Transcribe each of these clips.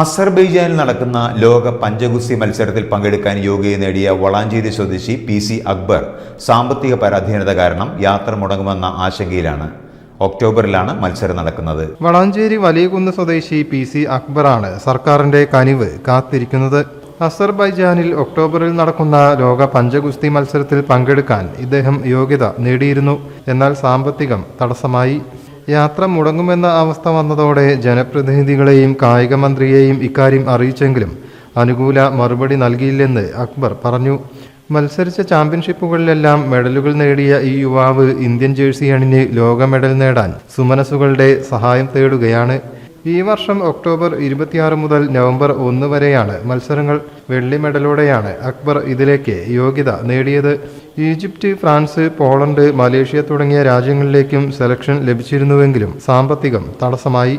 അസർബൈജാനിൽ നടക്കുന്ന ലോക പഞ്ചഗുസ്തി മത്സരത്തിൽ പങ്കെടുക്കാൻ യോഗ്യത നേടിയ വളാഞ്ചേരി സ്വദേശി പി സി അക്ബർ സാമ്പത്തിക പരാധീനത കാരണം യാത്ര മുടങ്ങുമെന്ന ആശങ്കയിലാണ്. ഒക്ടോബറിലാണ് മത്സരം നടക്കുന്നത്. വളാഞ്ചേരി വലിയകുന്ന് സ്വദേശി പി സി അക്ബറാണ് സർക്കാരിന്റെ കനിവ് കാത്തിരിക്കുന്നത്. അസർബൈജാനിൽ ഒക്ടോബറിൽ നടക്കുന്ന ലോക പഞ്ചഗുസ്തി മത്സരത്തിൽ പങ്കെടുക്കാൻ ഇദ്ദേഹം യോഗ്യത നേടിയിരുന്നു. എന്നാൽ സാമ്പത്തികം തടസ്സമായി. യാത്ര മുടങ്ങുമെന്ന അവസ്ഥ വന്നതോടെ ജനപ്രതിനിധികളെയും കായിക മന്ത്രിയെയും ഇക്കാര്യം അറിയിച്ചെങ്കിലും അനുകൂല മറുപടി നൽകിയില്ലെന്ന് അക്ബർ പറഞ്ഞു. മത്സരിച്ച ചാമ്പ്യൻഷിപ്പുകളിലെല്ലാം മെഡലുകൾ നേടിയ ഈ യുവാവ് ഇന്ത്യൻ ജേഴ്സി അണിഞ്ഞ് ലോക മെഡൽ നേടാൻ സുമനസുകളുടെ സഹായം തേടുകയാണ്. ഈ വർഷം ഒക്ടോബർ ഇരുപത്തിയാറ് മുതൽ നവംബർ ഒന്ന് വരെയാണ് മത്സരങ്ങൾ വെള്ളി മെഡലോടെയാണ് അക്ബർ ഇതിലേക്ക് യോഗ്യത നേടിയത്. ഈജിപ്റ്റ് ഫ്രാൻസ് പോളണ്ട് മലേഷ്യ തുടങ്ങിയ രാജ്യങ്ങളിലേക്കും സെലക്ഷൻ ലഭിച്ചിരുന്നുവെങ്കിലും സാമ്പത്തികം തടസ്സമായി.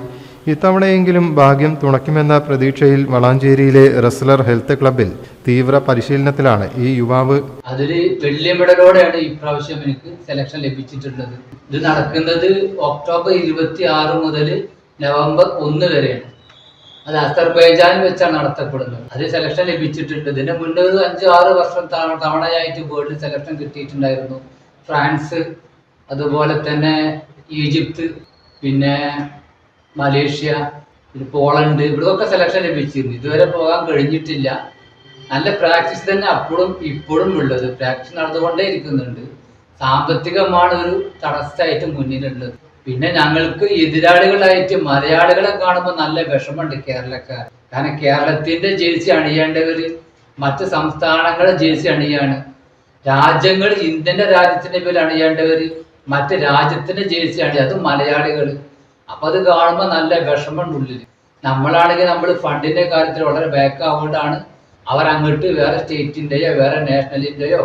ഇത്തവണയെങ്കിലും ഭാഗ്യം തുണയ്ക്കുമെന്ന പ്രതീക്ഷയിൽ വളാഞ്ചേരിയിലെ റെസ്ലർ ഹെൽത്ത് ക്ലബിൽ തീവ്ര പരിശീലനത്തിലാണ് ഈ യുവാവ്. അതിൽ വെള്ളി മെഡലോടെയാണ് ഇപ്രാവശ്യം എനിക്ക് സെലക്ഷൻ ലഭിച്ചിട്ടുള്ളത്. ഇത് നടക്കുന്നത് ഒക്ടോബർ ഇരുപത്തി ആറ് മുതൽ നവംബർ ഒന്ന് വരെയാണ്. അത് അസർബൈജാൻ വെച്ചാണ് നടത്തപ്പെടുന്നത്. അത് സെലക്ഷൻ ലഭിച്ചിട്ടുണ്ട്. ഇതിന് മുന്നേ ഒരു അഞ്ച് ആറ് വർഷം തവണ- തവണയായിട്ട് വേൾഡ് സെലക്ഷൻ കിട്ടിയിട്ടുണ്ടായിരുന്നു. ഫ്രാൻസ് അതുപോലെ തന്നെ ഈജിപ്ത് പിന്നെ മലേഷ്യ പിന്നെ പോളണ്ട് ഇവിടെയൊക്കെ സെലക്ഷൻ ലഭിച്ചിരുന്നു. ഇതുവരെ പോകാൻ കഴിഞ്ഞിട്ടില്ല. നല്ല പ്രാക്ടീസ് തന്നെ അപ്പോഴും ഇപ്പോഴും ഉള്ളത്. പ്രാക്ടീസ് നടന്നുകൊണ്ടേ ഇരിക്കുന്നുണ്ട്. സാമ്പത്തികമാണ് ഒരു തടസ്സമായിട്ട് മുന്നിലുള്ളത്. പിന്നെ ഞങ്ങൾക്ക് എതിരാളികളായിട്ട് മലയാളികളെ കാണുമ്പോൾ നല്ല വിഷമമുണ്ട് കേരളക്കാർ. കാരണം കേരളത്തിന്റെ ജേഴ്സി അണിയേണ്ടവര് മറ്റ് സംസ്ഥാനങ്ങളെ ജേഴ്സി അണിയാണ്. രാജ്യങ്ങൾ ഇന്ത്യന്റെ രാജ്യത്തിന്റെ പേര് അണിയേണ്ടവര് മറ്റ് രാജ്യത്തിന്റെ ജേഴ്സി അണി അത് മലയാളികൾ അപ്പൊ അത് കാണുമ്പോൾ നല്ല വിഷമമുണ്ട് നമ്മളാണെങ്കിൽ നമ്മൾ ഫണ്ടിന്റെ കാര്യത്തിൽ വളരെ ബാക്ക് ആവുകൊണ്ടാണ് അവർ അങ്ങോട്ട് വേറെ സ്റ്റേറ്റിന്റെയോ വേറെ നാഷണലിന്റെയോ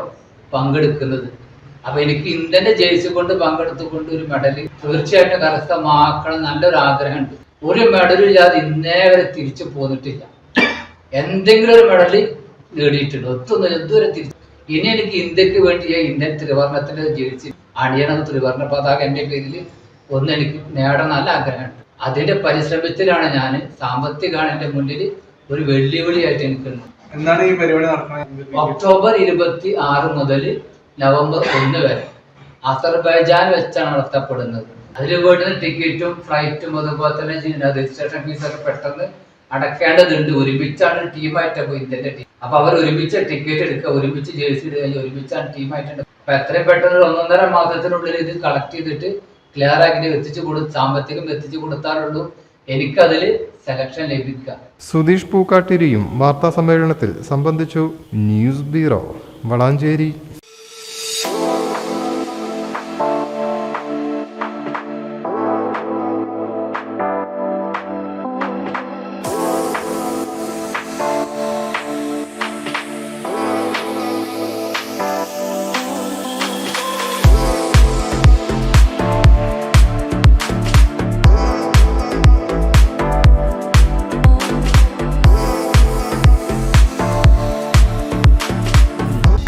പങ്കെടുക്കുന്നത്. അപ്പൊ എനിക്ക് ഇന്ത്യന്റെ ജേഴ്സി കൊണ്ട് പങ്കെടുത്തുകൊണ്ട് ഒരു മെഡൽ തീർച്ചയായിട്ടും കരസ്ഥമാക്കണം നല്ലൊരു ആഗ്രഹമുണ്ട്. ഒരു മെഡലും ഇല്ലാതെ ഇന്നേ വരെ തിരിച്ചു പോന്നിട്ടില്ല. എന്തെങ്കിലും ഒരു മെഡൽ നേടിയിട്ടുണ്ട്. ഒത്തൊന്നും എന്തുവരെ തിരിച്ചു ഇനി എനിക്ക് ഇന്ത്യയ്ക്ക് വേണ്ടി ഞാൻ ഇന്ത്യൻ ത്രിവർണത്തിന്റെ ജേഴ്സി അണിയണം ത്രിവർണ പതാക എന്റെ പേരിൽ ഒന്ന് എനിക്ക് നേടണം നല്ല ആഗ്രഹമുണ്ട്. അതിന്റെ പരിശ്രമത്തിലാണ് ഞാൻ സാമ്പത്തികമാണ് എന്റെ മുന്നിൽ ഒരു വെല്ലുവിളിയായിട്ട് എനിക്ക് എന്താണ് ഈ പരിപാടി നടക്കുന്നത് ഒക്ടോബർ ഇരുപത്തി ആറ് മുതൽ നവംബർ ഒന്ന് വരെ. അസർബൈജാൻ വെച്ചാണ് നടത്തപ്പെടുന്നത്. അതിൽ വീട്ടിൽ ടിക്കറ്റും ഫ്ലൈറ്റും അതുപോലെ തന്നെ രജിസ്ട്രേഷൻ ഫീസൊക്കെ പെട്ടെന്ന് അടക്കേണ്ടതുണ്ട്. ഒരുമിച്ചാണ് ടീമായിട്ട് പോയി ഇന്ത്യന്റെ ടീം അപ്പൊ അവർ ഒരുമിച്ച് ടിക്കറ്റ് എടുക്കുക ഒരുമിച്ച് ജേഴ്സി ഇടുക ഒരുമിച്ചാണ് ടീമായിട്ടുണ്ട് അപ്പൊ എത്രയും പെട്ടെന്ന് ഒന്നൊന്നര മാസത്തിനുള്ളിൽ ഇത് കളക്ട് ചെയ്തിട്ട് ക്ലിയർ ആക്കിയിട്ട് എത്തിച്ചു കൊടു സാമ്പത്തികം എത്തിച്ചു കൊടുത്താലുള്ളൂ എനിക്കതിൽ സെലക്ഷൻ ലഭിക്കുക. സുധീഷ് പൂക്കാട്ടിരിയും വാർത്താ സമ്മേളനത്തിൽ സംബന്ധിച്ചു news bureau Valanchery.